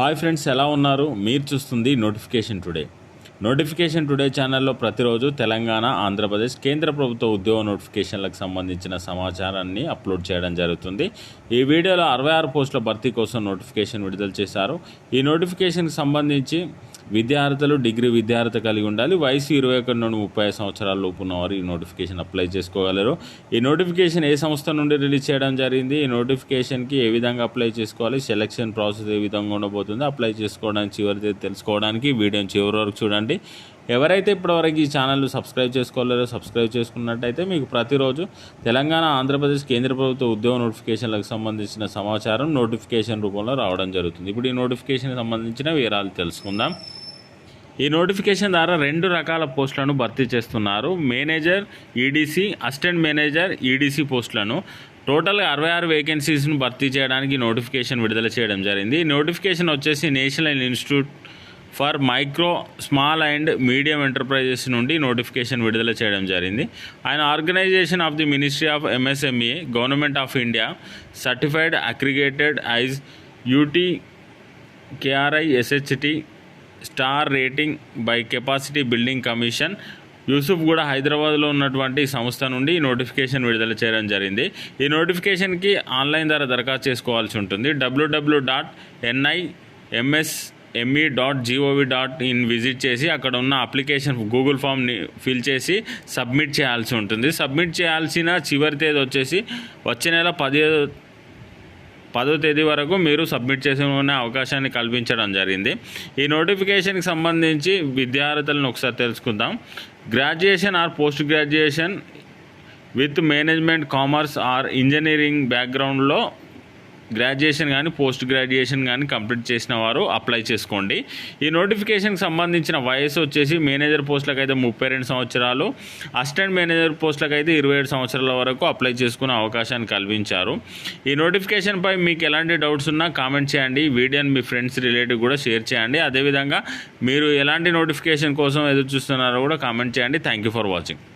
Hi friends ఎలా ఉన్నారు? మీరు చూస్తుంది నోటిఫికేషన్ టుడే. నోటిఫికేషన్ టుడే ఛానల్లో ప్రతిరోజు తెలంగాణ ఆంధ్రప్రదేశ్ కేంద్ర ప్రభుత్వ ఉద్యోగ నోటిఫికేషన్లకు సంబంధించిన సమాచారాన్ని అప్లోడ్ చేయడం జరుగుతుంది. ఈ వీడియోలో అరవై ఆరు పోస్టుల భర్తీ కోసం నోటిఫికేషన్ విడుదల చేశారు. ఈ నోటిఫికేషన్కి సంబంధించి విద్యార్థులు డిగ్రీ విద్యార్థి కలిగి ఉండాలి. వయసు ఇరవై ఒకటి నుండి ముప్పై ఐదు సంవత్సరాల లోపు ఉన్నవారు ఈ నోటిఫికేషన్ అప్లై చేసుకోగలరు. ఈ నోటిఫికేషన్ ఏ సంస్థ నుండి రిలీజ్ చేయడం జరిగింది? ఈ నోటిఫికేషన్కి ఏ విధంగా అప్లై చేసుకోవాలి? సెలక్షన్ ప్రాసెస్ ఏ విధంగా ఉండబోతుంది? అప్లై చేసుకోవడానికి చివరి తెలుసుకోవడానికి వీడియోని చివరి వరకు చూడండి. ఎవరైతే ఇప్పటివరకు ఈ ఛానల్ సబ్స్క్రైబ్ చేసుకోలేరో సబ్స్క్రైబ్ చేసుకున్నట్టయితే మీకు ప్రతిరోజు తెలంగాణ ఆంధ్రప్రదేశ్ కేంద్ర ప్రభుత్వ ఉద్యోగ నోటిఫికేషన్లకు సంబంధించిన సమాచారం నోటిఫికేషన్ రూపంలో రావడం జరుగుతుంది. ఇప్పుడు ఈ నోటిఫికేషన్కి సంబంధించిన వివరాలు తెలుసుకుందాం. ఈ నోటిఫికేషన్ ద్వారా రెండు రకాల పోస్టులను భర్తీ చేస్తున్నారు. Manager EDC assistant manager EDC పోస్టులను. టోటల్గా అరవై ఆరు వేకెన్సీస్ను భర్తీ చేయడానికి నోటిఫికేషన్ విడుదల చేయడం జరిగింది. ఈ నోటిఫికేషన్ వచ్చేసి national institute for micro small and medium enterprises నుండి నోటిఫికేషన్ విడుదల చేయడం జరిగింది. ఆయన organisation of the ministry of MSME government of India certified aggregated eyes యూటీ కేఆర్ఐ ఎస్హెచ్టీ star rating by capacity building commission. Yusuf కూడా హైదరాబాద్లో ఉన్నటువంటి సంస్థ నుండి ఈ నోటిఫికేషన్ విడుదల చేయడం జరిగింది. ఈ నోటిఫికేషన్కి ఆన్లైన్ ద్వారా దరఖాస్తు చేసుకోవాల్సి ఉంటుంది. WWW dot NI MS ME dot GOV dot in visit చేసి అక్కడ ఉన్న అప్లికేషన్ గూగుల్ ఫామ్ని ఫిల్ చేసి సబ్మిట్ చేయాల్సి ఉంటుంది. సబ్మిట్ చేయాల్సిన చివరి తేదీ వచ్చేసి వచ్చే నెల పదిహేదో పదో తేదీ వరకు మీరు సబ్మిట్ చేసుకునే అవకాశాన్ని కల్పించడం జరిగింది. ఈ నోటిఫికేషన్కి సంబంధించి విద్యార్థులను ఒకసారి తెలుసుకుందాం. Graduation or post graduation with management commerce or engineering బ్యాక్గ్రౌండ్లో గ్రాడ్యుయేషన్ కానీ పోస్ట్ గ్రాడ్యుయేషన్ కానీ కంప్లీట్ చేసిన వారు అప్లై చేసుకోండి. ఈ నోటిఫికేషన్కి సంబంధించిన వయసు వచ్చేసి మేనేజర్ పోస్టులకు అయితే ముప్పై రెండు సంవత్సరాలు. అసిస్టెంట్ మేనేజర్ పోస్టులకు అయితే ఇరవై ఏడు సంవత్సరాల వరకు అప్లై చేసుకునే అవకాశాన్ని కల్పించారు. ఈ నోటిఫికేషన్పై మీకు ఎలాంటి డౌట్స్ ఉన్నా కామెంట్ చేయండి. వీడియోని మీ ఫ్రెండ్స్ రిలేటివ్ కూడా షేర్ చేయండి. అదేవిధంగా మీరు ఎలాంటి నోటిఫికేషన్ కోసం ఎదురు చూస్తున్నారో కూడా కామెంట్ చేయండి. Thank you for watching